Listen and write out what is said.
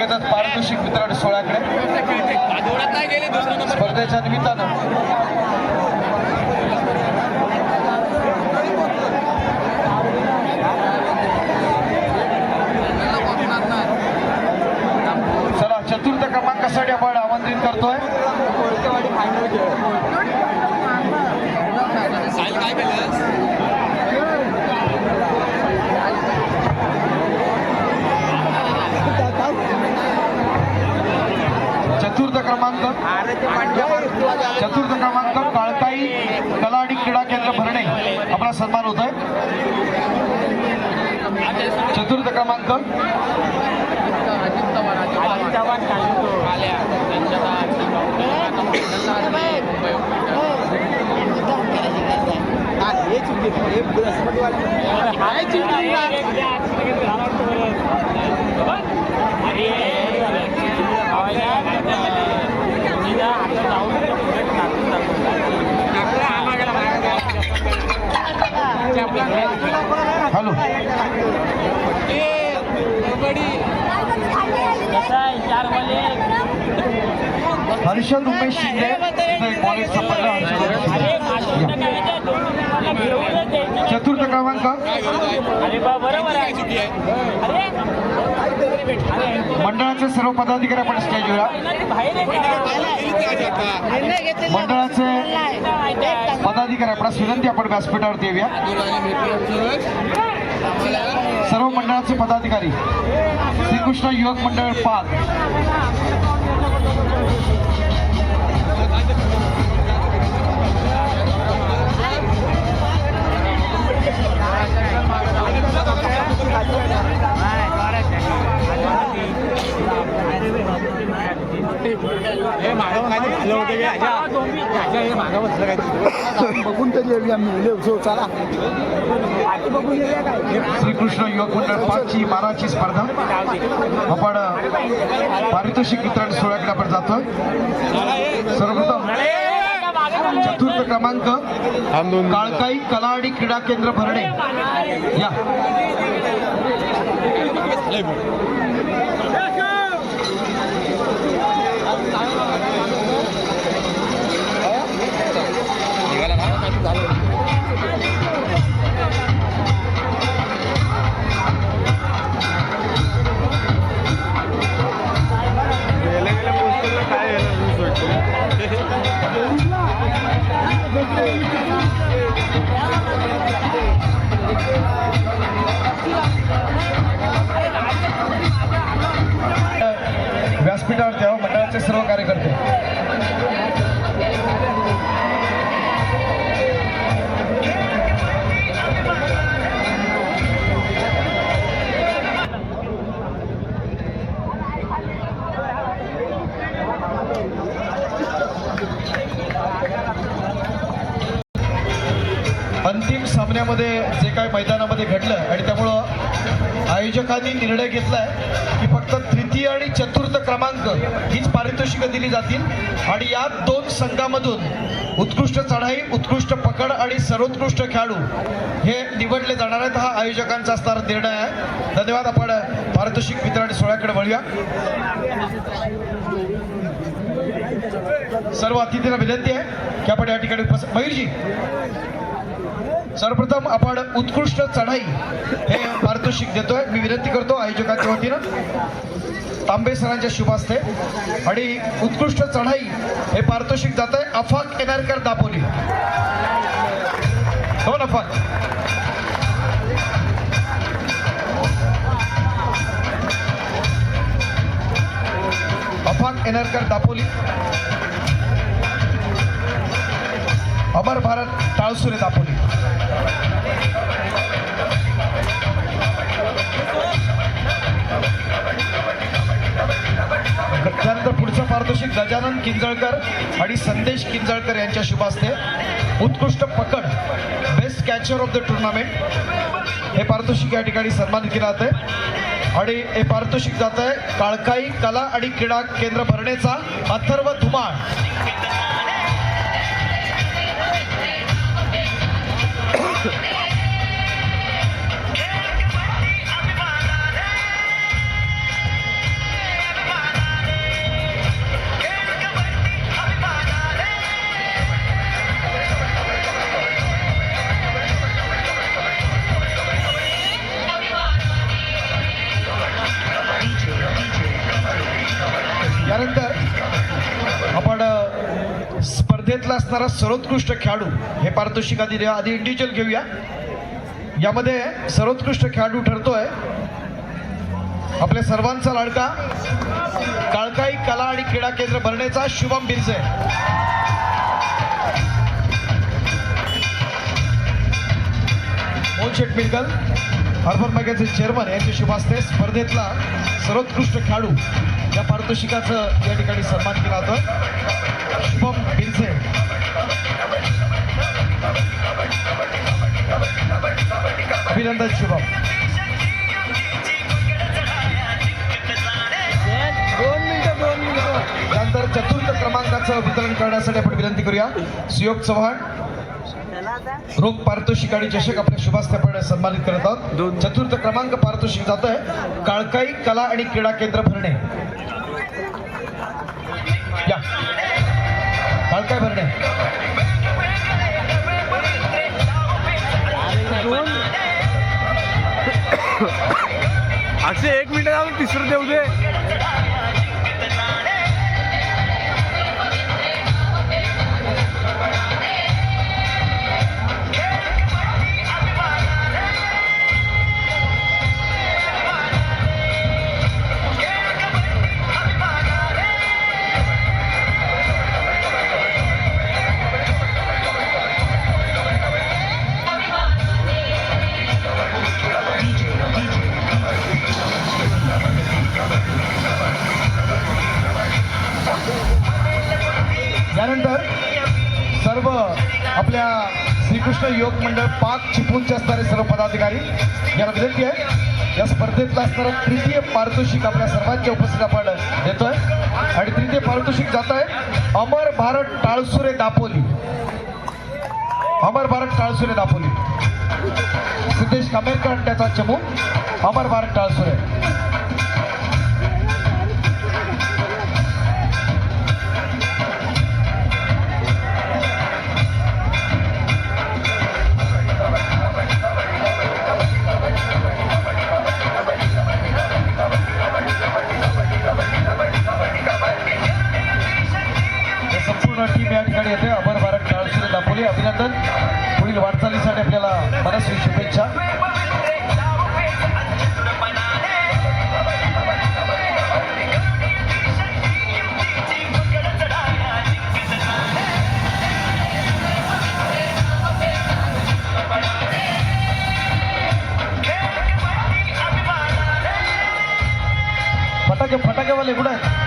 लगेचच पारितोषिक वितरण सोहळ्याकडे. स्पर्धेच्या निमित्तानं. चला चतुर्थ क्रमांकासाठी आपण आमंत्रित करतोय. चतुर्थ क्रमांक. चतुर्थ क्रमांक काळताई कला आणि क्रीडा केंद्र भरणे. आपला सन्मान होत आहे चतुर्थ क्रमांक. हॅलो. हर्षद उमेश शिंदे. कॉलेज संपन्न चतुर्थ क्रमांक. मंडळाचे सर्व पदाधिकारी आपण स्टेजवर मंडळाचे पदाधिकारी आपणास विनंती आपण व्यासपीठावर देऊया. सर्व मंडळाचे पदाधिकारी श्रीकृष्ण युवक मंडळ पाच बघून तरी येऊया मिळले चला श्रीकृष्ण युवक मंडळ पाचची बाराची स्पर्धा. आपण पारितोषिक वितरण सोहळ्याकडे आपण जातो सर्वप्रथम चतुर्थ क्रमांक काळकाई कला आणि क्रीडा केंद्र भरणे. या. व्यासपीठावर अंतिम सामन्यामध्ये जे काय मैदानामध्ये घडलं आणि त्यामुळं आयोजकांनी निर्णय घेतलाय की फक्त तृतीय आणि चतुर्थ क्रमांक हीच पारितोषिकं दिली जातील. आणि या दोन संघामधून उत्कृष्ट चढाई उत्कृष्ट पकड आणि सर्वोत्कृष्ट खेळाडू हे निवडले जाणार आहेत. हा आयोजकांचा असणारा निर्णय आहे. धन्यवाद. आपण पारितोषिक वितरण सोहळ्याकडे वळूया. सर्व अतिथींना विनंती आहे की आपण या ठिकाणी उपस्थित मयूरजी. सर्वप्रथम आपण उत्कृष्ट चढाई हे पारितोषिक देतोय. मी विनंती करतो आयोजकांच्या वतीनं. तांबे सरांच्या शुभास्ते. आणि उत्कृष्ट चढाई हे पारितोषिक जात आहे अफाक एनारकर दापोली. हो अफाक. अफाक एनारकर दापोली. अमर भारत टाळसुरे दापोली. त्यानंतर पुढचं पारितोषिक गजानन किंजळकर आणि संदेश किंजळकर यांच्या शुभ उत्कृष्ट पकड best catcher of the tournament हे पारितोषिक या ठिकाणी सन्मानित केलं जात आहे आणि हे पारितोषिक जात आहे काळकाई कला आणि क्रीडा केंद्र भरणेचा अथर्व धुमाळ. स्पर्धेतला असणारा सर्वोत्कृष्ट खेळाडू हे पारितोषिक आधी आधी इंडिव्हिज्युअल घेऊया. यामध्ये सर्वोत्कृष्ट खेळाडू ठरतोय. आपल्या सर्वांचा लाडका काळकाई कला आणि क्रीडा केंद्र भरण्याचा शुभम बिरजे मोहन शेट मिलगल अर्बन बँकेचे चेअरमन यांचे शुभ स्पर्धेतला सर्वोत्कृष्ट खेळाडू या पारितोषिकाचं या ठिकाणी सन्मान केला जातोय. शुभम बिनसे. अभिनंदन शुभम. त्यानंतर चतुर्थ क्रमांकाचं वितरण करण्यासाठी आपण विनंती करूया. सुयोग चव्हाण रोग पारितोषिक आणि चषक आपल्या शुभास्ते आपण सन्मानित करत आहोत. चतुर्थ क्रमांक पारितोषिक जात आहे काळकाई कला आणि क्रीडा केंद्र भरणे. या. काळकाई भरणे. अक्षय एक मिनिट तिसरं देऊ दे. श्रीकृष्ण योग मंडळ पाक चिपळूणचे असणारे सर्व पदाधिकारी. यांना विनंती आहे या स्पर्धेतला असणारा तृतीय पारितोषिक आपल्या सर्वांच्या उपस्थित आपण देतोय. आणि तृतीय पारितोषिक जात आहे अमर भारत टाळसुरे दापोली. अमर भारत टाळसुरे दापोली. सिद्धेश कामेरकर आणि त्याचा चमू अमर भारत टाळसुरे. पूर्ण टीम या ठिकाणी येते. अमर भारत टाळसुरे दापोली. अभिनंदन. पुढील वाटचालीसाठी आपल्याला मनस्वी शुभेच्छा. फटाके फटाकेवाले कुठे आहेत?